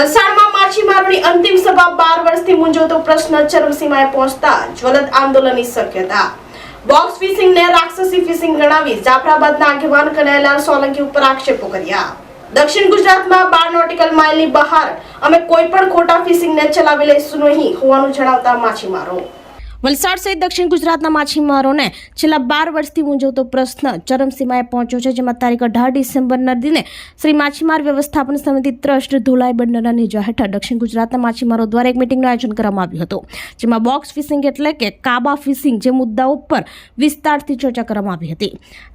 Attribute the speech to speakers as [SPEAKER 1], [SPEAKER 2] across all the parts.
[SPEAKER 1] વલસાડમાં માછીમારોની અંતિમ સભા બાર વર્ષથી મૂંઝવતો પ્રશ્ન ચરમસીમાએ પહોંચતા જ્વલંત આંદોલનની શક્યતા. બોક્સ ફિશિંગને રાક્ષસી ફિશિંગ ગણાવી જાફરાબાદના આગેવાન કનૈયાલાલ સોલંકી ઉપર આક્ષેપો કર્યા. દક્ષિણ ગુજરાતમાં બાર નોટિકલ માઇલની બહાર અમે કોઈ પણ ખોટા ફિશિંગને ચલાવી લઈશું નહીં હોવાનું જણાવતા માછીમારો. વલસાડ સહિત દક્ષિણ ગુજરાતના માછીમારોને છેલ્લા બાર વર્ષથી મૂંઝવતો પ્રશ્ન ચરમસીમાએ પહોંચ્યો છે, જેમાં તારીખ અઢાર ડિસેમ્બરના દિને શ્રી માછીમાર વ્યવસ્થાપન સમિતિ ટ્રસ્ટ ધોલાઈ બંદરના નેજા હેઠળ દક્ષિણ ગુજરાતના માછીમારો દ્વારા એક મિટિંગનું આયોજન કરવામાં આવ્યું હતું, જેમાં બોક્સ ફિશિંગ એટલે કે કાબા ફિશિંગ જે મુદ્દાઓ પર વિસ્તારથી ચર્ચા કરવામાં આવી હતી.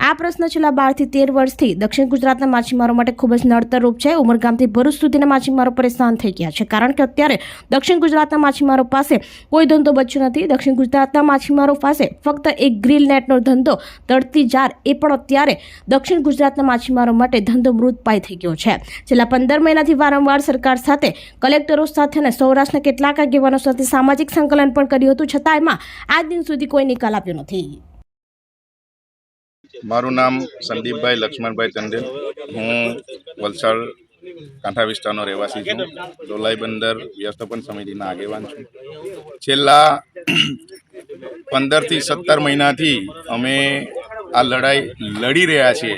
[SPEAKER 1] આ પ્રશ્ન છેલ્લા બારથી તેર વર્ષથી દક્ષિણ ગુજરાતના માછીમારો માટે ખૂબ જ નડતરરૂપ છે. ઉમરગામથી ભરૂચ સુધીના માછીમારો પરેશાન થઈ ગયા છે, કારણ કે અત્યારે દક્ષિણ ગુજરાતના માછીમારો પાસે કોઈ ધંધો બચ્યો નથી. દક્ષિણ ગુજરાતના માછીમારો પાસે ફક્ત એક ગ્રીલ નેટનો ધંધો તળતી જાર એ પણ અત્યારે દક્ષિણ ગુજરાતના માછીમારો માટે ધંધો મૃતપાય થઈ ગયો છે. છેલ્લા પંદર મહિનાથી વારંવાર સરકાર સાથે કલેક્ટરો સાથે અને સૌરાષ્ટ્રના કેટલાક આગેવાનો સાથે સામાજિક સંકલન પણ કર્યું હતું. છતાં એમાં આજ દિન સુધી કોઈ નિકાલ આપ્યો નથી.
[SPEAKER 2] મારું નામ સંદીપભાઈ લક્ષ્મણભાઈ ચંદેલ હું વલસાડ કાંઠા વિસ્તારનો રહેવાસી છું. ડોલાઈ બંદર વ્યવસ્થાપન સમિતિના આગેવાન છું. છેલ્લા પંદરથી સત્તર મહિનાથી અમે આ લડાઈ લડી રહ્યા છીએ.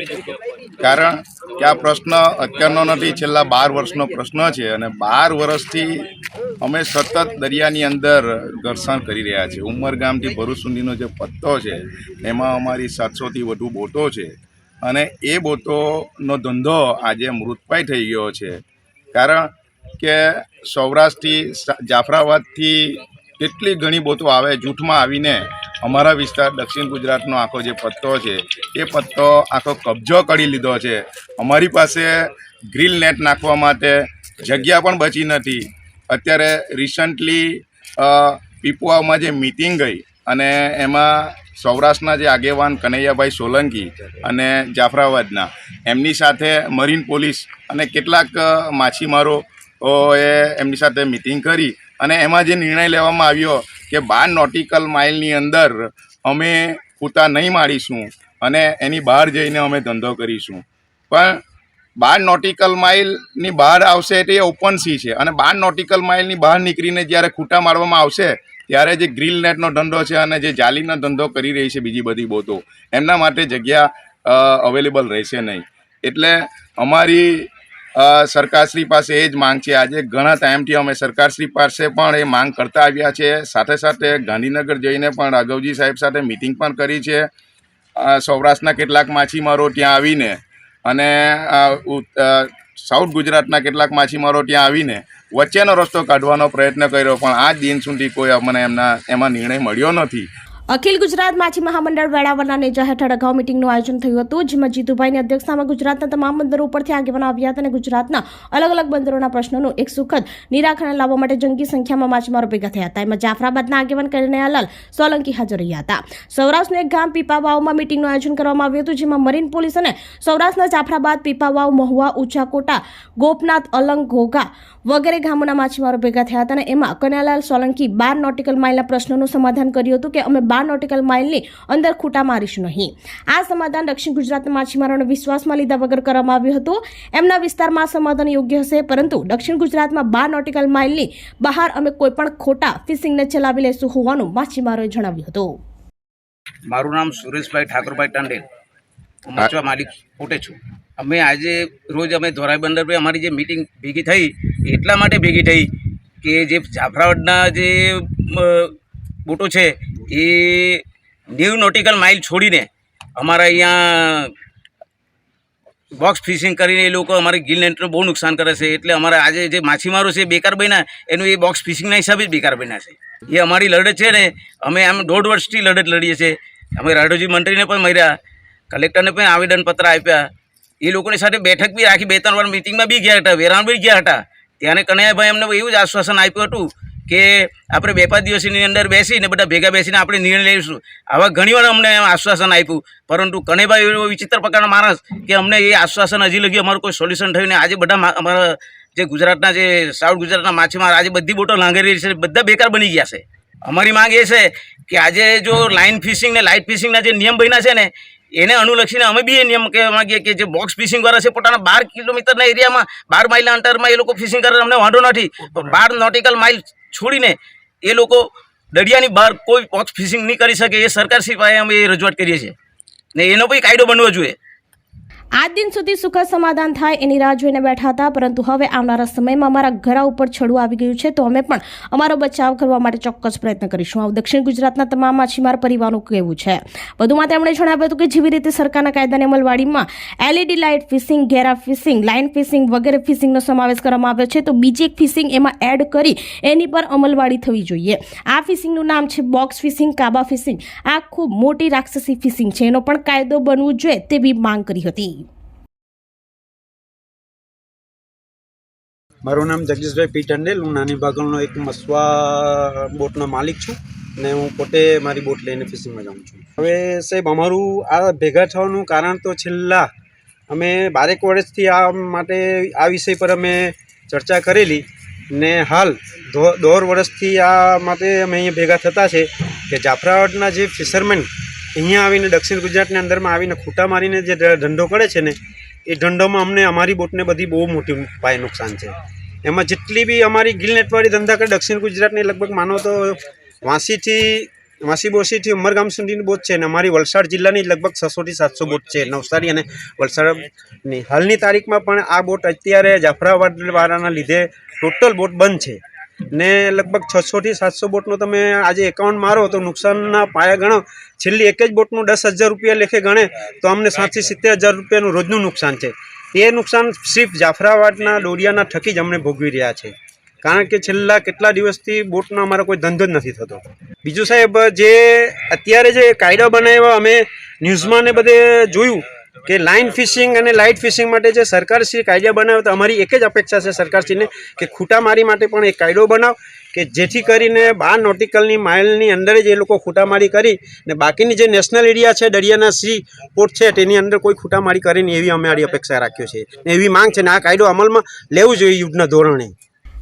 [SPEAKER 2] કારણ કે આ પ્રશ્ન અત્યારનો નથી, છેલ્લા બાર વર્ષનો પ્રશ્ન છે અને બાર વર્ષથી અમે સતત દરિયાની અંદર ઘર્ષણ કરી રહ્યા છીએ. ઉમરગામથી ભરૂચ સુધીનો જે પત્તો છે, એમાં અમારી સાતસોથી વધુ બોટો છે. અને એ બોટોનો ધંધો આજે મૃતપાય થઈ ગયો છે. કારણ કે સૌરાષ્ટ્રથી જાફરાબાદથી કેટલી ઘણી બોટો આવે જૂઠમાં આવીને અમારા વિસ્તાર, દક્ષિણ ગુજરાતનો આખો જે પત્તો છે, એ પત્તો આખો કબજો કરી લીધો છે. અમારી પાસે ગ્રીલ નેટ નાખવા માટે જગ્યા પણ બચી નથી. અત્યારે રિસન્ટલી પીપુઆમાં જે મિટિંગ ગઈ અને એમાં સૌરાષ્ટ્રના જે આગેવાન કનૈયાભાઈ સોલંકી અને જાફરાબાદના, એમની સાથે મરીન પોલીસ અને કેટલાક માછીમારો એ એમની સાથે મિટિંગ કરી અને એમાં જે નિર્ણય લેવામાં આવ્યો કે બાર નોટિકલ માઇલની અંદર અમે કૂતા નહીં મારીશું અને એની બહાર જઈને અમે ધંધો કરીશું. પણ બાર નોટિકલ માઇલની બહાર આવશે એટલે એ ઓપન સી છે અને બાર નોટિકલ માઇલની બહાર નીકળીને જ્યારે ખૂટા મારવામાં આવશે ત્યારે જે ગ્રીલ નેટનો ધંધો છે અને જે જાલીનો ધંધો કરી રહી છે બીજી બધી બોતો, એમના માટે જગ્યા અવેલેબલ રહેશે નહીં. એટલે અમારી સરકારશ્રી પાસે એ જ માંગ છે. આજે ઘણા ટાઈમથી અમે સરકારશ્રી પાસે પણ એ માંગ કરતા આવ્યા છે. સાથે સાથે ગાંધીનગર જઈને પણ રાઘવજી સાહેબ સાથે મિટિંગ પણ કરી છે. સૌરાષ્ટ્રના કેટલાક માછીમારો ત્યાં આવીને અને સાઉથ ગુજરાતના કેટલાક માછીમારો ત્યાં આવીને વચ્ચેનો રસ્તો કાઢવાનો પ્રયત્ન કર્યો, પણ આજ દિન સુધી કોઈ અમને એમના, એમાં નિર્ણય મળ્યો નથી.
[SPEAKER 1] અખિલ ગુજરાત માછી મહામંડળ વેળાવળના નેજા હેઠળ અગાઉ મિટિંગનું આયોજન થયું હતું, જેમાં જીતુભાઈની અધ્યક્ષતામાં ગુજરાતના તમામ બંદરો ઉપરથી આગેવાનો આવ્યા હતા અને ગુજરાતના અલગ અલગ બંદરોના પ્રશ્નોનું એક સુખદ નિરાકરણ લાવવા માટે જંગી સંખ્યામાં માછીમારો ભેગા થયા હતા. એમાં જાફરાબાદના આગેવાન કનૈયાલાલ સોલંકી હાજર રહ્યા હતા. સૌરાષ્ટ્રનું એક ગામ પીપાવાવમાં મિટિંગનું આયોજન કરવામાં આવ્યું હતું, જેમાં મરીન પોલીસ અને સૌરાષ્ટ્રના જાફરાબાદ, પીપાવાવ, મહુવા, ઉચાકોટા, ગોપનાથ, અલંગ, ઘોઘા વગેરે ગામોના માછીમારો ભેગા થયા હતા અને એમાં કનૈયાલાલ સોલંકી બાર નોટિકલ માઇલના પ્રશ્નોનું સમાધાન કર્યું હતું કે અમે બાર નોટિકલ માઇલની અંદર ખૂટા મારીશું નહીં. આ સમાધાન દક્ષિણ ગુજરાતના માછીમારોને વિશ્વાસમાં લીધા વગર કરવામાં આવ્યું હતું. એમના વિસ્તારમાં સમાધાન યોગ્ય હશે, પરંતુ દક્ષિણ ગુજરાતમાં બાર નોટિકલ માઇલની બહાર અમે કોઈ પણ ખોટા ફિશિંગને ચલાવી લઈશું હોવાનું માછીમારોએ જણાવ્યું હતું.
[SPEAKER 3] મારું નામ સુરેશભાઈ ઠાકોરભાઈ ટંડેલ. હું મચવા માલિક પોતે છું. અમે આજે રોજ અમે ધોરાઈ બંદર પર અમારી જે મિટિંગ ભેગી થઈ, એટલા માટે ભેગી થઈ કે જે જાફરાવડના જે બોટો છે એ નેવ નોટિકલ માઇલ છોડીને અમારા અહીંયા બોક્સ ફિશિંગ કરીને એ લોકો અમારી ગિલ નેટનું બહુ નુકસાન કરે છે. એટલે અમારા આજે જે માછીમારો છે બેકાર બન્યા, એનું એ બોક્સ ફિશિંગના હિસાબે જ બેકાર બન્યા છે. એ અમારી લડત છે ને, અમે આમ દોઢ વર્ષથી લડત લડીએ છીએ. અમે રાડોજી મંત્રીને પણ મળ્યા કલેક્ટરને પણ આવેદનપત્ર આપ્યા. એ લોકોની સાથે બેઠક બી રાખી, બે ત્રણ વાર મિટિંગમાં બી ગયા હતા વેરાણ બી ગયા હતા. ત્યારે કનૈયાભાઈ અમને એવું જ આશ્વાસન આપ્યું હતું કે આપણે બે પાંચ દિવસની અંદર બેસીને બધા ભેગા બેસીને આપણે નિર્ણય લઈશું. આવા ઘણીવાર અમને આશ્વાસન આપ્યું. પરંતુ કનૈયાભાઈ એવો વિચિત્ર પ્રકારનો માણસ કે અમને એ આશ્વાસન હજી લગી અમારું કોઈ સોલ્યુશન થયું ને આજે બધા અમારા જે ગુજરાતના જે, સાઉથ ગુજરાતના માછીમાર આજે બધી બોટો રહી છે, બધા બેકાર બની ગયા છે. અમારી માંગ એ છે કે આજે જો લાઇન ફિશિંગ ને લાઇટ ફિશિંગના જે નિયમ બન્યા છે ને, એને અનુલક્ષીને અમે બી એ નિયમ કહેવા માગીએ કે જે બોક્સ ફિશિંગ વાળા છે, પોતાના બાર કિલોમીટરના એરિયામાં, બાર માઇલના અંતરમાં એ લોકો ફિશિંગ કરે, અમને વાંધો નથી. બાર નોટિકલ માઇલ છોડીને એ લોકો દરિયાની બહાર કોઈ પોક્સ ફિશિંગ નહીં કરી શકે. એ સરકાર પાસે અમે એ રજૂઆત કરીએ છીએ. ને એનો પણ કાયદો બનવો જોઈએ.
[SPEAKER 1] આજ દિન સુધી સુખદ સમાધાન થાય એની રાહ જોઈને બેઠા હતા, પરંતુ હવે આવનારા સમયમાં અમારા ઘરા ઉપર છડું આવી ગયું છે, તો અમે પણ અમારો બચાવ કરવા માટે ચોક્કસ પ્રયત્ન કરીશું. આવું દક્ષિણ ગુજરાતના તમામ માછીમાર પરિવારનું કહેવું છે. વધુમાં તેમણે જણાવ્યું હતું કે જેવી રીતે સરકારના કાયદાની અમલવાડીમાં એલઈડી લાઇટ ફિશિંગ, ઘેરા ફિશિંગ, લાઇન ફિશિંગ વગેરે ફિશિંગનો સમાવેશ કરવામાં આવ્યો છે, તો બીજી એક ફિશિંગ એમાં એડ કરી એની પર અમલવાડી થવી જોઈએ. આ ફિશિંગનું નામ છે બોક્સ ફિશિંગ, કાબા ફિશિંગ. આ ખૂબ મોટી રાક્ષસી ફિશિંગ છે, એનો પણ કાયદો બનવું જોઈએ તેવી માંગ કરી હતી.
[SPEAKER 4] મારું નામ જગદીશભાઈ પી ટંડેલ હું નાની ભાગળનો એક મસવા બોટનો માલિક છું ને હું પોતે મારી બોટ લઈને ફિશિંગમાં જાઉં છું. હવે સાહેબ, અમારું આ ભેગા થવાનું કારણ તો છેલ્લા અમે બારેક વર્ષથી આ માટે આ વિષય પર અમે ચર્ચા કરેલી ને હાલ દોઢ વર્ષથી આ માટે અમે અહીંયા ભેગા થતા છે કે જાફરાબાદના જે ફિશરમેન અહીંયા આવીને દક્ષિણ ગુજરાતની અંદરમાં આવીને ખૂટા મારીને જે ધંધો કરે છે ને એ ધંધોમાં અમને અમારી બોટને બધી બહુ મોટી પાયે નુકસાન છે. એમાં જેટલી બી અમારી ગિલ નેટવાળી ધંધા કરે, દક્ષિણ ગુજરાતની લગભગ માનો તો વાંસીથી વાંસી બોસીથી ઉમરગામ સુધીની બોટ છે અને અમારી વલસાડ જિલ્લાની લગભગ છસોથી સાતસો બોટ છે. નવસારી અને વલસાડની હાલની તારીખમાં પણ આ બોટ અત્યારે જાફરાબાદ વાળાના લીધે ટોટલ બોટ બંધ છે. ને લગભગ છસોથી સાતસો બોટનો તમે આજે એકાઉન્ટ મારો તો નુકસાનના પાયા ગણો. છેલ્લી એક જ બોટનું દસ હજાર રૂપિયા લેખે ગણે તો અમને સાતથી સિત્તેર હજાર રૂપિયાનું રોજનું નુકસાન છે. એ નુકસાન સિર્ફ જાફરાબાદના દોરિયાના થકી જ અમને ભોગવી રહ્યા છે. કારણ કે છેલ્લા કેટલા દિવસથી બોટનો અમારો કોઈ ધંધો જ નથી થતો. બીજું સાહેબ, જે અત્યારે જે કાયદા બનાવ્યા, અમે ન્યૂઝમાં ને બધે જોયું. કે લાઇન ફિશિંગ અને લાઇટ ફિશિંગ માટે જે સરકારશ્રી કાયદા બનાવે તો અમારી એક જ અપેક્ષા છે સરકારશ્રીને કે ખૂટામારી માટે પણ એક કાયદો બનાવ, કે જેથી કરીને બાર નોટિકલની માઇલની અંદર જ એ લોકો ખૂટામારી કરી ને બાકીની જે નેશનલ એરિયા છે, દરિયાના સી પોર્ટ છે, તેની અંદર કોઈ ખૂટામારી કરે નહીં એવી અમારી અપેક્ષા રાખ્યો છે એવી માંગ છે ને આ કાયદો અમલમાં લેવું જોઈએ યુદ્ધના ધોરણે.